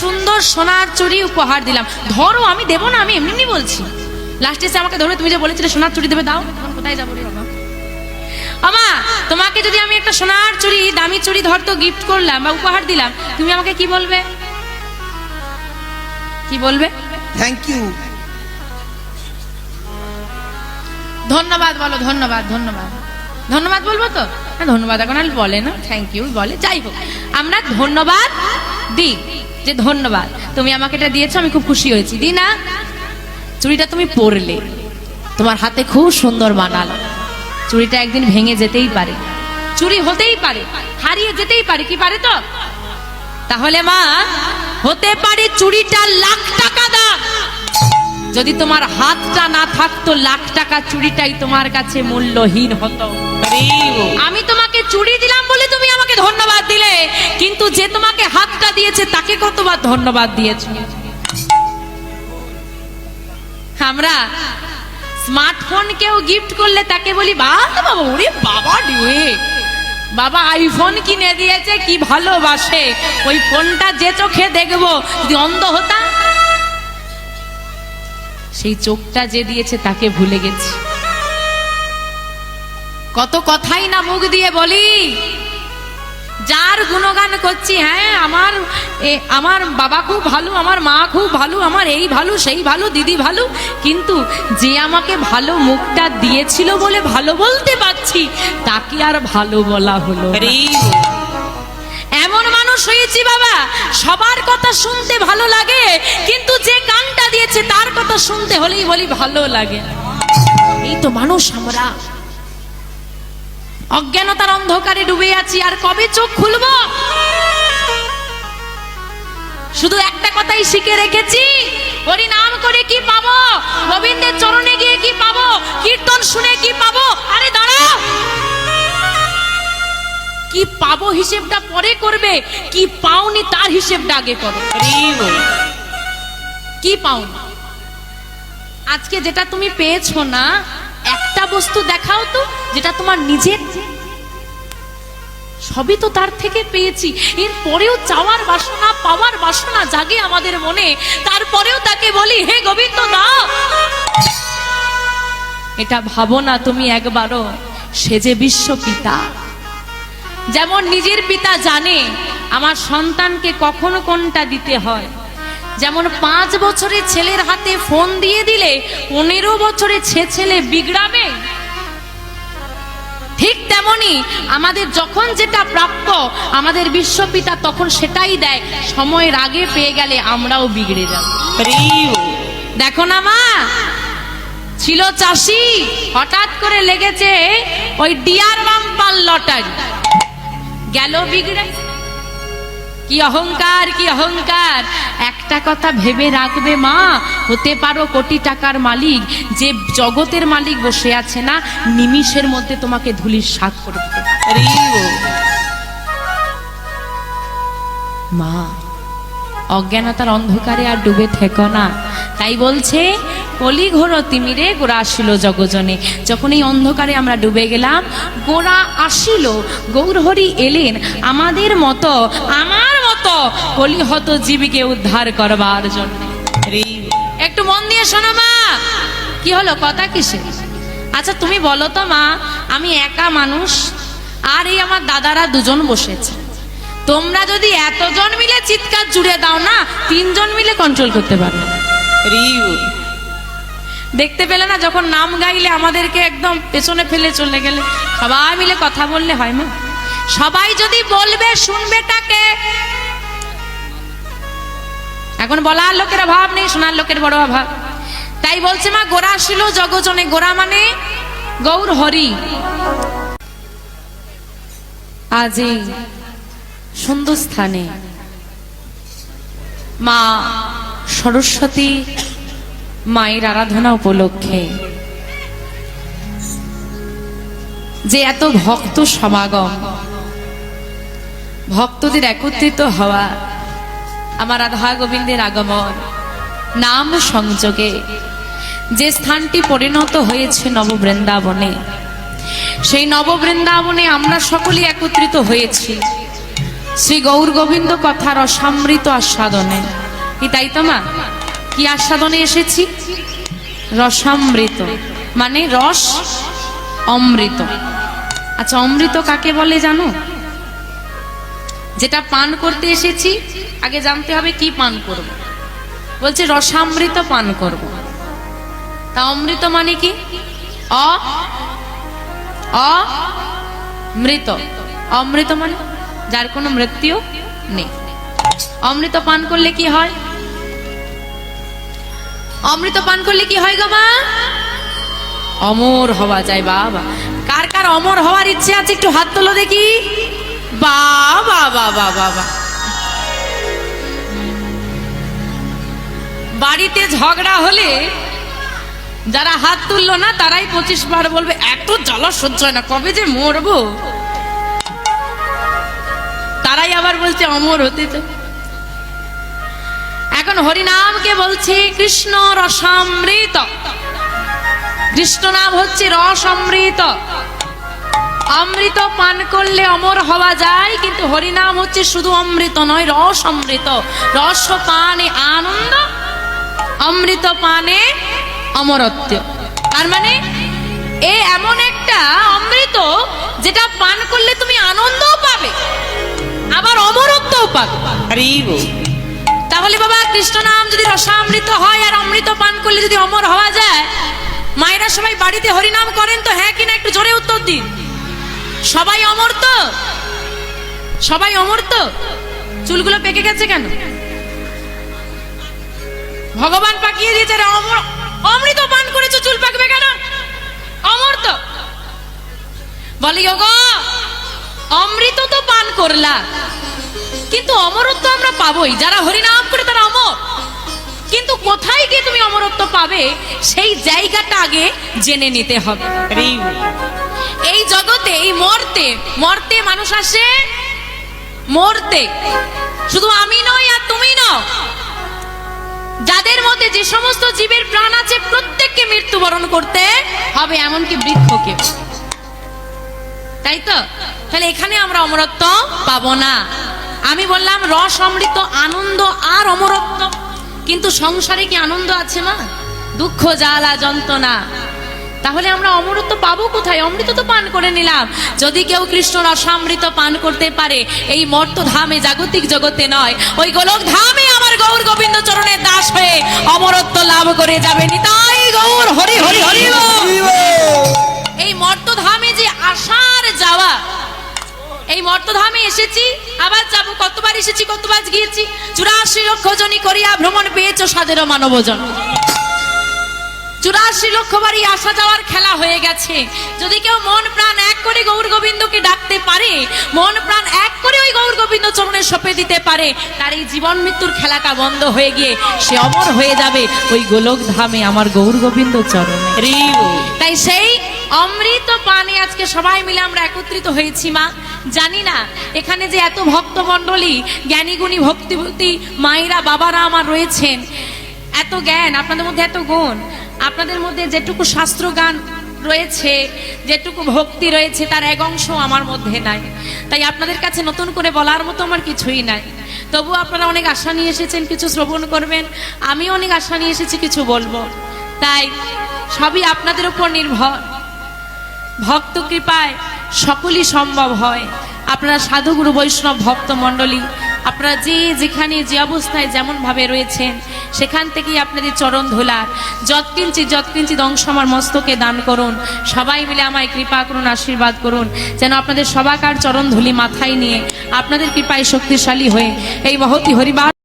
সুন্দর সোনার চুড়ি উপহার দিলাম। ধরো আমি দেবো না আমি এমনি এমনি বলছি। লাস্টে এসে আমাকে ধরে তুমি যে বলেছিলে সোনার চুরি দেবে দাও। কোথায় যাব রে বাবা? আমা তোমাকে যদি আমি একটা সোনার চুড়ি দামি চুড়ি ধরতো গিফট করলাম বা উপহার দিলাম তুমি আমাকে কি বলবে? কি বলবে? থ্যাংক ইউ ধন্যবাদ বলো ধন্যবাদ ধন্যবাদ। ধন্যবাদ বলব তো? ধন্যবাদ এখন আর বলে না থ্যাংক ইউ বলে যাই হোক। আমরা ধন্যবাদ দিই। যে ধন্যবাদ তুমি আমাকে এটা দিয়েছ আমি খুব খুশি হয়েছি। দি না। চুড়িটা তুমি পরলে। তোমার হাতে খুব সুন্দর মানালো চুড়িটা একদিন ভেঙে যেতেই পারে। চুরি হতেই পারে হারিয়ে যেতেই পারে কি পারে তো? তাহলে মা হতে পারে চুরিটা লাখ টাকা দাম। যদি তোমার হাতটা না থাকতো লাখ টাকা চুড়িটাই তোমার কাছে মূল্যহীন হতো। আমি তোমাকে চুড়ি দিলাম বলে তুমি আমাকে ধন্যবাদ দিলে। কিন্তু যে তোমাকে হাতটা দিয়েছে, তাকে কতবার ধন্যবাদ দিয়েছ? আমরা স্মার্টফোন কেউ গিফট করলে তাকে বলি বাবা বাবা, ওরে বাবা রে। বাবা আইফোন কিনে দিয়েছে, কি ভালোবাসে। ওই ফোনটা যে চোখে দেখব, যদি অন্ধ হতাম? সেই চোখটা যে দিয়েছে, তাকে ভুলে গেছি। কত কথাই না মুখ দিয়ে বলি। যার গুণগান করছি হ্যাঁ আমার আমার বাবা খুব ভালো আমার মা খুব ভালো আমার এই ভালো সেই ভালো দিদি ভালো কিন্তু যে আমাকে ভালো মুখটা দিয়েছিল বলে ভালো বলতে পারছি তাকে আর ভালো বলা হলো এমন মানুষ হয়েছি বাবা সবার কথা শুনতে ভালো লাগে কিন্তু যে গানটা দিয়েছে তার কথা শুনতে হলেই বলি ভালো লাগে এই তো মানুষ আমরা। অজ্ঞানতার অন্ধকারে ডুবে আছি, আর কবে চোখ খুলবো? শুধু একটা কথাই শিখে রেখেছি, হরি নাম করে কি পাবো? গোবিন্দের চরণে গিয়ে কি পাবো? কীর্তন শুনে কি পাবো? আরে দাঁড়াও! কি পাবো হিসেবটা পরে করবে? কি পাওনি তার হিসেবটা আগে করো। কি পাওনি? আজকে যেটা তুমি পেয়েছ না একটা বস্তু দেখাও তো, যেটা তোমার নিজের। সবই তো তার থেকে পেয়েছি। এর পরেও চাওয়ার বাসনা, পাওয়ার বাসনা জাগে আমাদের মনে। তারপরেও তাকে বলি, হে গোবিন্দ দাও এটা ভাবো না তুমি একবারও, সে যে বিশ্ব পিতা। যেমন নিজের পিতা জানে, আমার সন্তানকে কখনো কোনটা দিতে হয়। যেমন পাঁচ বছরের ছেলের হাতে ফোন দিয়ে দিলে পনেরো বছরে ছে ছেলে বিগড়াবে। ঠিক তেমনি আমাদের যখন যেটা প্রাপ্য আমাদের বিশ্বপিতা তখন সেটাই দেয়। সময়ের আগে পেয়ে গেলে আমরাও বিগড়ে যাব। দেখো না মা ছিল চাষি হঠাৎ করে লেগেছে ওই ডিয়ার রামপাল লটারি। গেল বিগড়ে কি অহংকার কি অহংকার? একটা কথা ভেবে রাখবে মা হতে পারো কোটি টাকার মালিক যে জগতের মালিক বসে আছে না নিমিষের মধ্যে তোমাকে ধুলির সাত করে দিতে। মা অজ্ঞানতার অন্ধকারে আর ডুবে থেকো না। তাই বলছে কলি ঘোর তিমিরে গোড়া আসিল জগজনে। যখন এই অন্ধকারে আমরা ডুবে গেলাম গোড়া আসিল গৌরহরি এলেন আমাদের মতো আমার মতো কলিহত জীবীকে উদ্ধার করবার জন্য। একটু মন দিয়ে শোনো মা। কি হলো, কথা কিসে আচ্ছা তুমি বলো তো মা, আমি একা মানুষ, আর এই আমার দাদারা দুজন বসেছে। তোমরা যদি এতজন মিলে চিৎকার জুড়ে দাও না, তিনজন মিলে কন্ট্রোল করতে পারবে। না। দেখতে পেলে না, যখন নাম গাইলে আমাদেরকে একদম পেছনে ফেলে চলে গেলে। সবাই মিলে কথা বললে হয় মা সবাই যদি বলবে, শুনবে তাকে এখন বলার লোকের অভাব নেই, শোনার লোকের বড় অভাব। তাই বলছে মা গোড়া ছিল জগজনে গোড়া মানে গৌর হরি। আজ এই সুন্দর স্থানে মা সরস্বতী মায়ের আরাধনা উপলক্ষে যে এত ভক্ত সমাগম, ভক্তদের একত্রিত হওয়া আমার রাধা গোবিন্দের আগমন। নাম সংযোগে। যে স্থানটি পরিণত হয়েছে নববৃন্দাবনে সেই নববৃন্দাবনে আমরা সকলেই একত্রিত হয়েছি। শ্রী গৌর গোবিন্দ কথার অসামৃত আস্বাদনে। কি তাই তো, মা? কি আস্বাদনে এসেছি? রসামৃত। মানে রস অমৃত। আচ্ছা অমৃত কাকে বলে জানো? যেটা পান করতে এসেছি আগে জানতে হবে কি পান করব। বলছে রসামৃত পান করব। তা অমৃত মানে কি? অ? অ? মৃত। অমৃত মানে? যার কোনো মৃত্যু নেই। অমৃত পান করলে কি হয়? অমৃত পান করলে কি হয় গো মা? অমর হওয়া যায় বাবা। কার কার অমর হওয়ার ইচ্ছে আছে একটু হাত তোলো দেখি। বাবা বাবা বাবা। বাড়িতে ঝগড়া হলে যারা হাত তুললো না, তারাই পঁচিশ বার বলবে, এত জ্বালা সহ্য হয় না, কবে যে মরবো? তারাই আবার বলছে, অমর হতে চায়। এখন হরিনামকে বলছে, কৃষ্ণ রসামৃত। কৃষ্ণ নাম হচ্ছে রস অমৃত অমৃত পান করলে অমর হওয়া যায়, কিন্তু হরিনাম হচ্ছে শুধু অমৃত নয় রস অমৃত রস পানে আনন্দ অমৃত পানে অমরত্ব। তার মানে এ এমন একটা অমৃত যেটা পান করলে তুমি আনন্দও পাবে আবার অমরত্বও পাবে। তাহলে বাবা কৃষ্ণ নাম যদি রসামৃত হয় আর অমৃত পান করলে যদি অমর হওয়া যায় মায়েরা সবাই বাড়িতে হরিনাম করেন তো হ্যাঁ কিনা একটু জোরে উত্তর দিন। সবাই অমর তো? সবাই অমর তো? চুলগুলো পেকে গেছে কেন? ভগবান পাকিয়ে দিয়েছে রে অমর অমৃত পান করেছ চুল পাকবে কেন? অমর তো। বলি গো অমৃত তো পান করলা। কিন্তু অমরত্ব আমরা পাবই। যারা হরিনাম করে তারা অমর। কিন্তু কোথায় গিয়ে তুমি অমরত্ব পাবে সেই জায়গাটা আগে জেনে নিতে হবে। এই জগতে এই মর্তে মর্তে মানুষ আসে মরতে। শুধু আমি নই আর তুমি নও। যাদের মধ্যে যে সমস্ত জীবের প্রাণ আছে, প্রত্যেককে মৃত্যুবরণ করতে হবে, এমনকি বৃক্ষকে তাই তো? তাহলে এখানে আমরা অমরত্ব পাবো না। আমি বললাম, রস, অমৃত, আনন্দ আর অমরত্ব। কিন্তু সংসারে কি আনন্দ আছে মা? দুঃখ, জ্বালা, যন্ত্রণা। তাহলে আমরা অমরত্ব পাবো কোথায়? অমৃত তো পান করে নিলাম। যদি কেউ কৃষ্ণ রসামৃত পান করতে পারে, এই মর্ত ধামে জাগতিক জগতে নয়। ওই গোলক ধামে আমার গৌর গোবিন্দ চরণের দাস হয়ে অমরত্ব লাভ করে যাবে নিতাই গৌর, হরি হরি হরি। এই মর্তধামে যে আসার যাওয়া, এই মর্তধামে এসেছি। আবার যাব, কতবার এসেছি, কতবার গিয়েছি। চুরাশি লক্ষ জনী করিয়া ভ্রমণ পেয়েছ সাদের মানবজন। চুরাশি লক্ষ বাড়ি আসা যাওয়ার খেলা হয়ে গেছে। যদি কেউ মন প্রাণ এক করে গৌর গোবিন্দকে ডাকতে পারে মন প্রাণ এক করে ওই গৌর গোবিন্দ চরণে সপে দিতে পারে তার এই জীবন মৃত্যুর খেলাটা বন্ধ হয়ে গিয়ে সে অমর হয়ে যাবে ওই গোলক ধামে আমার গৌর গোবিন্দ চরণে। তাই সেই অমৃত পানে আজকে সবাই মিলে আমরা একত্রিত হয়েছি মা। জানি না এখানে যে এত ভক্ত মণ্ডলী জ্ঞানীগুণী ভক্তিভূতি মায়েরা বাবারা আমার রয়েছেন এত জ্ঞান আপনাদের মধ্যে এত গুণ। আপনাদের মধ্যে যেটুকু শাস্ত্র গান রয়েছে, যেটুকু ভক্তি রয়েছে, তার এক অংশ আমার মধ্যে নাই। তাই আপনাদের কাছে নতুন করে বলার মতো আমার কিছুই নাই। তবু আপনারা অনেক আশা নিয়ে এসেছেন, কিছু শ্রবণ করবেন। আমি অনেক আশা নিয়ে এসেছি, কিছু বলব। তাই সবই আপনাদের উপর নির্ভর। ভক্ত কৃপায় সকলই সম্ভব হয়। আপনারা সাধুগুরু বৈষ্ণব ভক্ত মণ্ডলী আপনারা যে যেখানে যে অবস্থায় যেমন ভাবে রয়েছেন, সেখান থেকেই আপনাদের চরণ ধোলার। যৎকিঞ্চিত যৎকিঞ্চিত অংশ আমার মস্তকে দান করুন। সবাই মিলে আমায় কৃপা করুন, আশীর্বাদ করুন। যেন আপনাদের সবাকার চরণ ধুলি মাথায় নিয়ে আপনাদের কৃপায় শক্তিশালী হয়ে এই মহতি হরিবার